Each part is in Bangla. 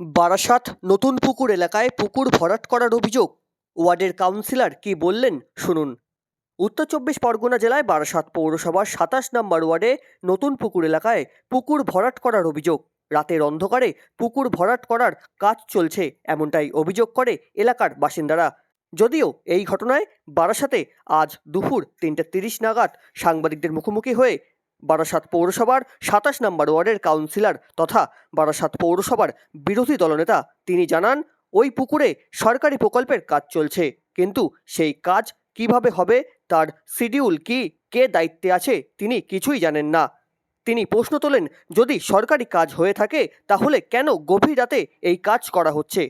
বারাসাত নতুন পুকুর এলাকায় পুকুর ভরাট করার অভিযোগ। ওয়ার্ডের কাউন্সিলর কি বললেন শুনুন। উত্তর চব্বিশ পরগনা জেলায় বারাসাত পৌরসভার সাতাশ নম্বর ওয়ার্ডে নতুন পুকুর এলাকায় পুকুর ভরাট করার অভিযোগ। রাতের অন্ধকারে পুকুর ভরাট করার কাজ চলছে এমনটাই অভিযোগ করে এলাকার বাসিন্দারা। যদিও এই ঘটনায় বারাসাতে আজ দুপুর তিনটে তিরিশ নাগাদ সাংবাদিকদের মুখোমুখি হয়ে বারাসাত পৌরসভার সাতাশ নম্বর ওয়ার্ডের কাউন্সিলর তথা বারাসাত পৌরসভার বিরোধী দলনেতা তিনি জানান, ওই পুকুরে সরকারি প্রকল্পের কাজ চলছে, কিন্তু সেই কাজ কীভাবে হবে, তার শিডিউল কি, কে দায়িত্বে আছে, তিনি কিছুই জানেন না। তিনি প্রশ্ন তোলেন, যদি সরকারি কাজ হয়ে থাকে, তাহলে কেন গভীর রাতে এই কাজ করা হচ্ছে?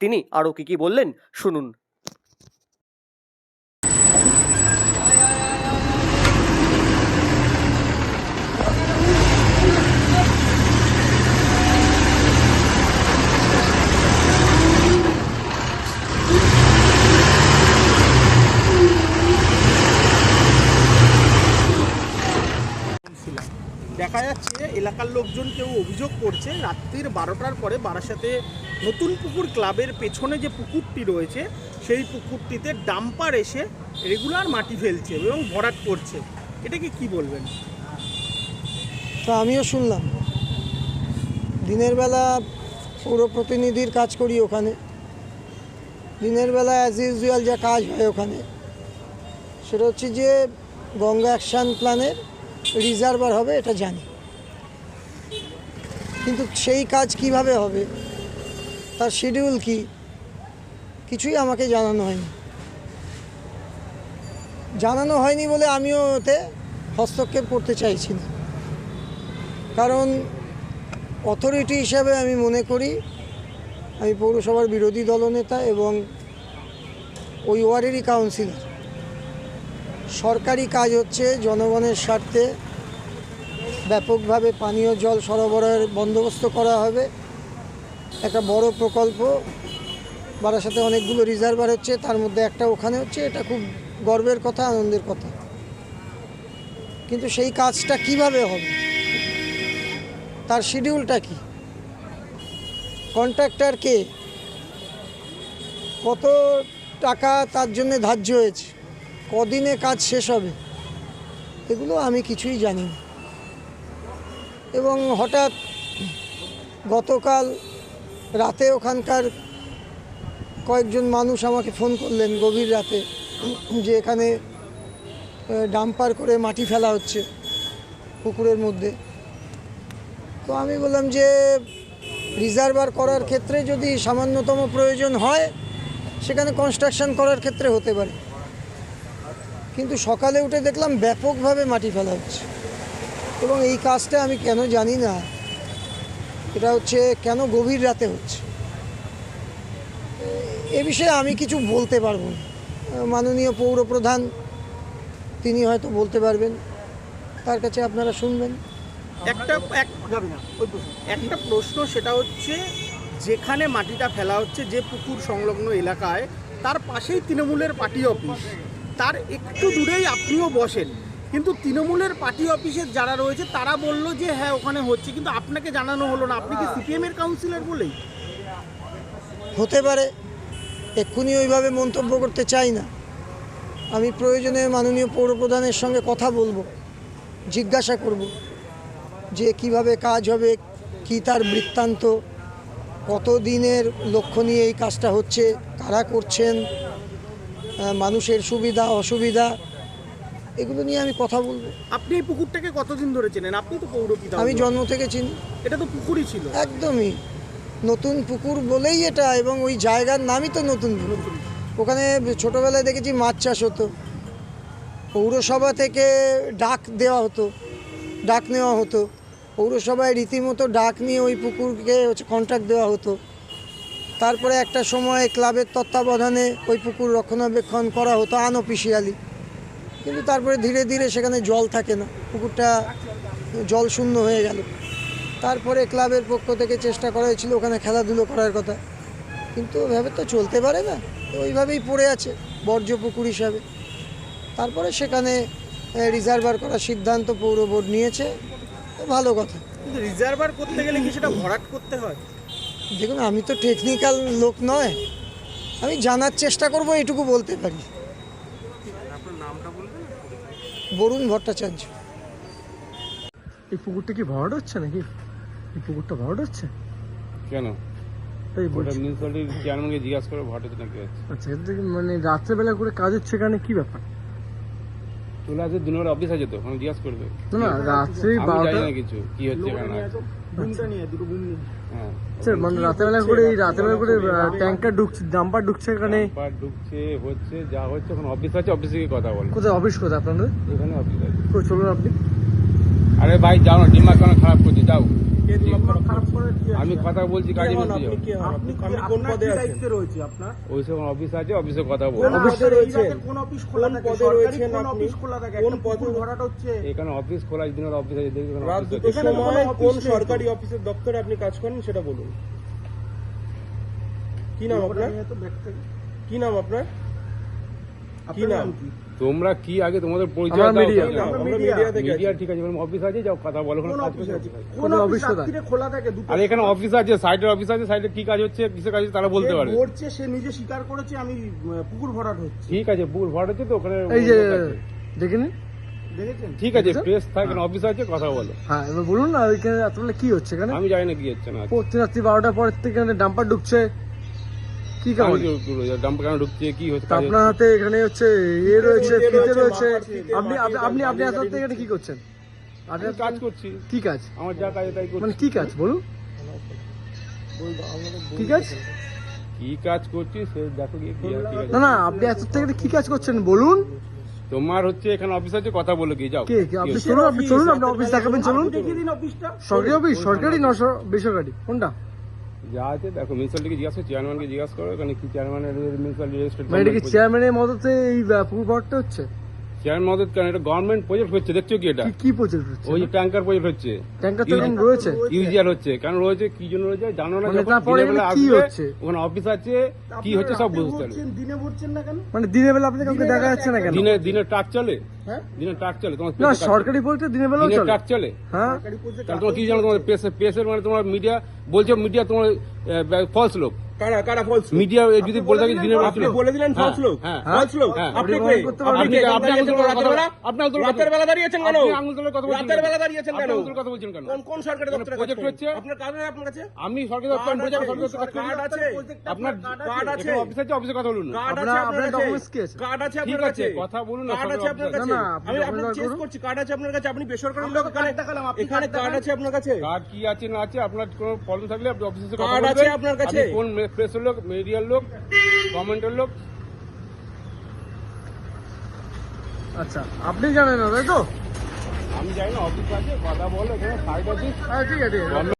তিনি আরও কি কি বললেন, শুনুন ছিলাম দেখা যাচ্ছে এলাকার লোকজন কেউ অভিযোগ করছে। রাত্রির বারোটার পরে বারাসাতে নতুন পুকুর ক্লাবের পেছনে যে পুকুরটি রয়েছে, সেই পুকুরটিতে ডাম্পার এসে রেগুলার মাটি ফেলছে এবং ভরাট করছে। এটাকে কি বলবেন? তো আমিও শুনলাম। দিনের বেলা পৌর প্রতিনিধির কাজ করি ওখানে। দিনের বেলা অ্যাজ ইউজুয়াল যা কাজ হয় ওখানে। সেটা হচ্ছে যে গঙ্গা অ্যাকশান প্ল্যানের রিজার্ভার হবে, এটা জানি। কিন্তু সেই কাজ কীভাবে হবে? তার শিডিউল কি? কিছুই আমাকে জানানো হয়নি। জানানো হয়নি বলে আমিও ওতে হস্তক্ষেপ করতে চাইছি না। কারণ অথরিটি হিসাবে আমি মনে করি, আমি পৌরসভার বিরোধী দলনেতা এবং ওই ওয়ার্ডেরই কাউন্সিলর সরকারি কাজ হচ্ছে জনগণের স্বার্থে ব্যাপকভাবে পানীয় জল সরবরাহের বন্দোবস্ত করা হবে। একটা বড় প্রকল্প। বারাসাতে অনেকগুলো রিজার্ভার হচ্ছে, তার মধ্যে একটা ওখানে হচ্ছে। এটা খুব গর্বের কথা, আনন্দের কথা। কিন্তু সেই কাজটা কীভাবে হবে? তার শিডিউলটা কি? কন্ট্রাক্টর কে? কত টাকা তার জন্য ধার্য হয়েছে? কদিনে কাজ শেষ হবে? এগুলো আমি কিছুই জানি না। এবং হঠাৎ গতকাল রাতে ওখানকার কয়েকজন মানুষ আমাকে ফোন করলেন গভীর রাতে যে এখানে ডাম্পার করে মাটি ফেলা হচ্ছে পুকুরের মধ্যে। তো আমি বললাম যে, রিজার্ভার করার ক্ষেত্রে যদি সামান্যতম প্রয়োজন হয়, সেখানে কনস্ট্রাকশন করার ক্ষেত্রে হতে পারে। কিন্তু সকালে উঠে দেখলাম ব্যাপকভাবে মাটি ফেলা হচ্ছে। এবং এই কাজটা আমি কেন জানি না। এটা হচ্ছে কেন গভীর রাতে হচ্ছে। এ বিষয়ে আমি কিছু বলতে পারব না। মাননীয় পৌর প্রধান তিনি হয়তো বলতে পারবেন। তার কাছে আপনারা শুনবেন। একটা, এক, একটা প্রশ্ন, সেটা হচ্ছে যেখানে মাটিটা ফেলা হচ্ছে, যে পুকুর সংলগ্ন এলাকায়, তার পাশেই তৃণমূলের পার্টি অফিস। তার একটু দূরেই আপনিও বসেন। কিন্তু তৃণমূলের পার্টি অফিসের যারা রয়েছে, তারা বলল যে হ্যাঁ ওখানে হচ্ছে। কিন্তু আপনাকে জানানো হলো না। আপনি কি সিপিএমের কাউন্সিলর বলেই? হতে পারে। এক্ষুনি ওইভাবে মন্তব্য করতে চাই না। আমি প্রয়োজনে মাননীয় পৌরপ্রধানের সঙ্গে কথা বলব, জিজ্ঞাসা করব যে, কীভাবে কাজ হবে, কি তার বৃত্তান্ত কত দিনের লক্ষ্য নিয়ে এই কাজটা হচ্ছে, কারা করছেন মানুষের সুবিধা, অসুবিধা এগুলো নিয়ে আমি কথা বলব। আপনি এই পুকুরটাকে কতদিন ধরে চেনেন? আপনি তো পৌরপিতা আমি জন্ম থেকে চিনি। এটা তো পুকুরই ছিল। একদমই। নতুন পুকুর বলেই এটা এবং ওই জায়গার নামই তো নতুন পুকুর। ওখানে ছোটোবেলায় দেখেছি মাছ চাষ হতো। পৌরসভা থেকে ডাক দেওয়া হতো। ডাক নেওয়া হতো। পৌরসভায় রীতিমতো ডাক নিয়ে ওই পুকুরকে হচ্ছে কন্ট্রাক্ট দেওয়া হতো। তারপরে একটা সময় ক্লাবের তত্ত্বাবধানে ওই পুকুর রক্ষণাবেক্ষণ করা হতো আনঅফিসিয়ালি কিন্তু তারপরে ধীরে ধীরে সেখানে জল থাকে না। পুকুরটা জল শূন্য হয়ে গেল। তারপরে ক্লাবের পক্ষ থেকে চেষ্টা করা হয়েছিল ওখানে খেলাধুলো করার কথা। কিন্তু ওইভাবে তো চলতে পারে না। তো ওইভাবেই পড়ে আছে বর্জ্য পুকুর হিসাবে। তারপরে সেখানে রিজার্ভার করার সিদ্ধান্ত পৌর বোর্ড নিয়েছে। ভালো কথা। কিন্তু রিজার্ভার করতে গেলে কি সেটা ভরাট করতে হয়? দেখুন আমি তো টেকনিক্যাল লোক নয়। আমি জানার চেষ্টা করব এটুকু বলতে পারি। বরুণ ভট্টাচার্য। এই পুকুরটা কি ভরাট হচ্ছে নাকি? এই পুকুরটা ভরাট হচ্ছে? কেন? চেয়ারম্যানকে জিজ্ঞাসা করে নাকি আচ্ছা মানে রাত্রেবেলা করে কাজ হচ্ছে এখানে কি ব্যাপার? তোলা আছে দিনের অফিস আছে তো ওখানে জিজ্ঞাসা করবে। না রাত্রে বারোটা কিছু কি হচ্ছে এখানে। বুমটা নিয়ে দুটো বুম নিয়ে। হ্যাঁ। মানে করে এই করে ট্যাঙ্কার ঢুকছে ডাম্পার ঢুকছে এখানে? ডাম্পার ঢুকছে হচ্ছে যা হচ্ছে এখন অফিস আছে অফিসে গিয়ে কথা বল। কোথায়? অফিস কোথায় আপনাদের? এখানে অফিস আছে। চলুন আপনি। আরে ভাই যাও না ডিমাগ কেন খারাপ করছে? যাও। আমি কথা বলছি কাজে বলছি আপনি কোন পদে দায়িত্বে রয়েছে আপনার? ওই সব অফিস আছে? অফিসে কথা অফিসে রয়েছেন কোন অফিস খোলা থাকে পদে রয়েছেন কোন অফিস খোলা থাকে? কোন পদে ভরাট হচ্ছে। এখানে অফিস খোলা দিনের অফিস আছে দেখবে রাত দুটোর সময় কোন। সরকারি অফিসের দপ্তরে আপনি কাজ করেন সেটা বলুন। কি নাম আপনার? কি নাম আপনার কি নাম? নাম কি? তোমরা কি আগে তোমাদের পরিচয় দাও মিডিয়া ঠিক আছে অফিস আছে যাও কথা বলো কোন অফিস খোলা থাকে আর এখানে অফিস আছে সাইডের অফিস আছে সাইডে কি কাজ হচ্ছে কিসের কাজ তারা বলতে পারে। সে নিজে স্বীকার করেছে আমি পুকুর ভরাট হচ্ছে। ঠিক আছে পুকুর ভরাট হচ্ছে তো ওখানে এই যে ঠিক আছে প্রেস থাকে অফিস আছে কথা বলো। হ্যাঁ এবার বলুন না ওইখানে কি হচ্ছে এখানে? আমি জানি না কি হচ্ছে না প্রতি রাত্রি বারোটার পর থেকে ডাম্পার ঢুকছে। কি কারণ? ডাম্প কেন ঢুকছে কি হচ্ছে আপনার হাতে এখানে হচ্ছে ইয়ে রয়েছে ফিতে রয়েছে, আপনি আপনি আপনি আসতে গাড়ি এখানে কি করছেন? আপনি কাজ করছি। কি কাজ? আমার যা কাজ তাই মানে করছি কি কাজ বলুন? কি কাজ? কি কাজ করছি সে দেখো কি না না আপনি এত থেকে কি কাজ করছেন বলুন? তোমার হচ্ছে এখানে অফিস আছে কথা বলে কি যাও। কে কে আপনি চলুন আপনি চলুন আপনি অফিস দেখাবেন চলুন। দেখিয়ে দিন অফিসটা সরকারি অফিস সরকারি না বেসরকারি। কোনটা? যা আছে দেখো মিউনিসিপালিটিকে জিজ্ঞাসা করো চেয়ারম্যানকে জিজ্ঞাসা করো কি চেয়ারম্যানের মিউনিসিপালিটি রেজিস্ট্রেড মানে কি চেয়ারম্যানের মদতে এই পুরো ঘরটা হচ্ছে? মদত এটা গভর্নমেন্ট প্রজেক্ট হচ্ছে দেখছ কি এটা? কি কি প্রজেক্ট হচ্ছে? ওই যে ট্যাঙ্কার প্রজেক্ট হচ্ছে। ট্যাঙ্কার তো রয়েছে। ইউজিআর হচ্ছে কেন রয়েছে কি জন্য রয়েছে? জানো না মানে তারপরে কি হচ্ছে? ওখানে অফিস আছে কি হচ্ছে সব বুঝতে পারবে দিনে ভরছেন না কেন? মানে দিনের বেলা আপনি কাউকে দেখা যাচ্ছে না কেন? দিনে দিনে ট্রাক চলে। হ্যাঁ? দিনে ট্রাক চলে তোমার না। সরকারি বলতে বেলাও দিনে চলে। ট্রাক চলে। হ্যাঁ? তাহলে তোমার কি জানো তোমার পেসের মানে তোমার মিডিয়া বলছো মিডিয়া তোমার ফলস লোক। কারা কারা ফলস মিডিয়া যদি বলে থাকি দিনের বেলা আপনি বলে দিলেন ফলস লোক হ্যাঁ। ফলস লোক। আপনি আপনি আপনি তোলার রাতের বেলা? আপনি আঙুল রাতের বেলা দাঁড়িয়েছেন কেন? তোলার কথা বলছেন রাতের বেলা দাঁড়িয়েছেন কেন? আঙুল তোলার কথা বলছেন কেন? কোন কোন সরকারি দপ্তরে করেন? হচ্ছে। আপনার কার্ড আছে? আপনার কাছে আমি সরকারি দপ্তর প্রজেক্ট সরকারি দপ্তর কাজ করি। কার্ড আছে? আপনার কার্ড আছে? অফিস আছে অফিসে কথা বলুন কার্ড আপনার- আছে আপনার আপনার documents কি আছে? কার্ড আছে আপনার কাছে? কথা বলুন কার্ড আছে আপনার কাছে আমি আপনাকে চেক করছি কার্ড আছে আপনার কাছে আপনি বেসরকারি লোক এখানে দেখালাম, আপনি এখানে কার্ড আছে আপনার কাছে? কার্ড কি আছে না আছে আপনার কোনো প্রবলেম থাকলে আপনি অফিসে কথা কার্ড আছে আপনার কাছে? কোন প্রেসের লোক মিডিয়ার লোক গভর্নমেন্টের লোক আচ্ছা আপনি জানেন না তাই তো আমি জানি না অফিস আছে কথা বলো এখানে সাইড অফিস হ্যাঁ ঠিক আছে ঠিক আছে